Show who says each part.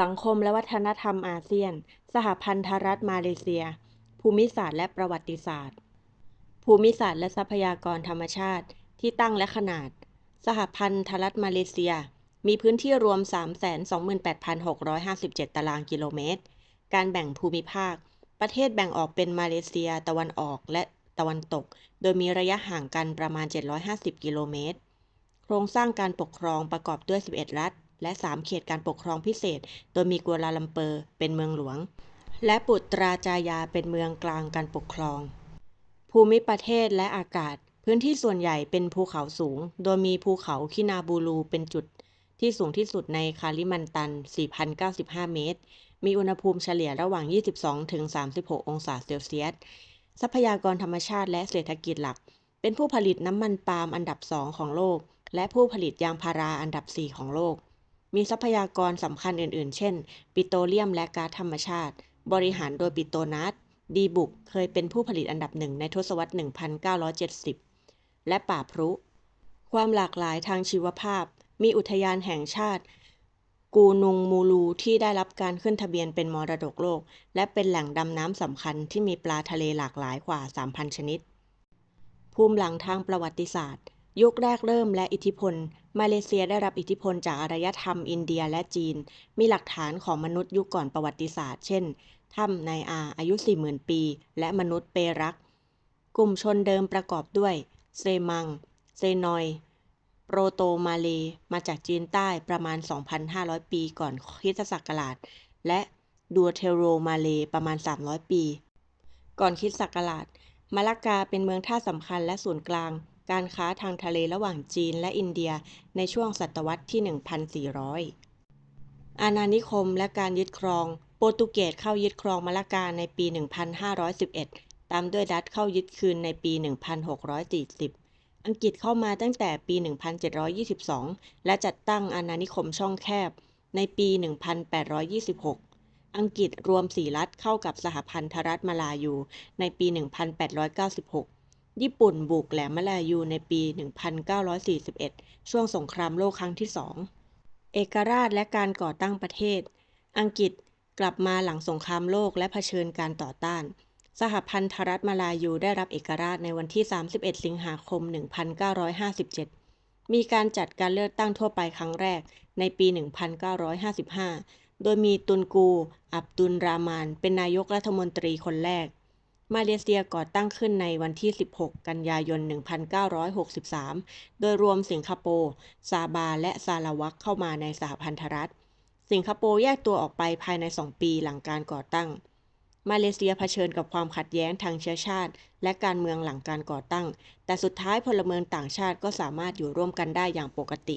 Speaker 1: สังคมและวัฒนธรรมอาเซียน สหพันธรัฐมาเลเซีย ภูมิศาสตร์และประวัติศาสตร์ ภูมิศาสตร์และทรัพยากรธรรมชาติ ที่ตั้งและขนาด สหพันธรัฐมาเลเซีย มีพื้นที่รวม 328,657 ตารางกิโลเมตร การแบ่งภูมิภาค ประเทศแบ่งออกเป็นมาเลเซีย ตะวันออกและตะวันตก โดยมีระยะห่างกันประมาณ 750 กิโลเมตร โครงสร้างการปกครองประกอบด้วย 11 รัฐ และ 3 เขตการปกครองพิเศษ โดยมีกัวลาลัมเปอร์เป็นเมืองหลวง และปุตราจายาเป็นเมืองกลางการปกครอง ภูมิประเทศและอากาศ พื้นที่ส่วนใหญ่เป็นภูเขาสูง โดยมีภูเขาคินาบูรูเป็นจุด ที่สูงที่สุดในคาลิมันตัน 4,095 เมตร มีอุณหภูมิเฉลี่ยระหว่าง 22-36 องศาเซลเซียส ทรัพยากรธรรมชาติและเศรษฐกิจหลัก เป็นผู้ผลิตน้ำมันปาล์มอันดับสองของโลกและผู้ผลิตยางพาราอันดับ 4 ของโลก มีทรัพยากรสำคัญอื่นๆ เช่น ปิโตรเลียมและก๊าซธรรมชาติ บริหารโดยปิโตนัสดีบุกเคยเป็นผู้ผลิตอันดับหนึ่งในทศวรรษ 1970 และป่าพรุ ความหลากหลายทางชีวภาพ มีอุทยานแห่งชาติ กูนุงมูลูที่ได้รับการขึ้นทะเบียนเป็นมรดกโลก และเป็นแหล่งดำน้ำสำคัญที่มีปลาทะเลหลากหลายกว่า 3,000 ชนิด ภูมิหลังทางประวัติศาสตร์ ยุคแรกเริ่มและอิทธิพล มาเลเซียได้รับอิทธิพลจากอารยธรรมอินเดียและจีน มีหลักฐานของมนุษย์ยุคก่อนประวัติศาสตร์ เช่น ถ้ำไนอาอายุ 40,000 ปี และมนุษย์เปรัก กลุ่มชนเดิมประกอบด้วย เซมัง เซนอย โปรโตมาเล มาจากจีนใต้ประมาณ 2,500 ปีก่อนคริสตศักราช และดัวเทโรมาเลประมาณ 300 ปี ก่อนคริสตศักราชมาลากาเป็นเมืองท่าสำคัญและศูนย์กลาง การค้าทางทะเลระหว่างจีนและอินเดียในช่วงศตวรรษที่ 1,400 อาณานิคมและการยึดครอง โปรตุเกสเข้ายึดครองมาลากาในปี 1511 ตามด้วยดัตเข้ายึดคืนในปี 1640 อังกฤษเข้ามาตั้งแต่ปี 1722 และจัดตั้งอาณานิคมช่องแคบในปี 1826อังกฤษรวมสี่รัฐเข้ากับสหพันธรัฐมาลายูในปี 1896 ญี่ปุ่นบุกแหลมมาลายูในปี 1941 ช่วงสงครามโลกครั้งที่สองเอกราชและการก่อตั้งประเทศ อังกฤษกลับมาหลังสงครามโลกและเผชิญการต่อต้าน สหพันธรัฐมาลายูได้รับเอกราชในวันที่ 31 สิงหาคม 1957 มีการจัดการเลือกตั้งทั่วไปครั้งแรกในปี 1955 โดยมีตุนกู อับดุลรามาน เป็นนายกรัฐมนตรีคนแรก มาเลเซียก่อตั้งขึ้นในวันที่ 16 กันยายน 1963 โดยรวมสิงคโปร์ ซาบา และซาลาวักเข้ามาในสหพันธรัฐ สิงคโปร์แยกตัวออกไปภายใน 2 ปีหลังการก่อตั้ง มาเลเซียเผชิญกับความขัดแย้งทางเชื้อชาติ และการเมืองหลังการก่อตั้ง แต่สุดท้ายพลเมืองต่างชาติก็สามารถอยู่ร่วมกันได้อย่างปกติ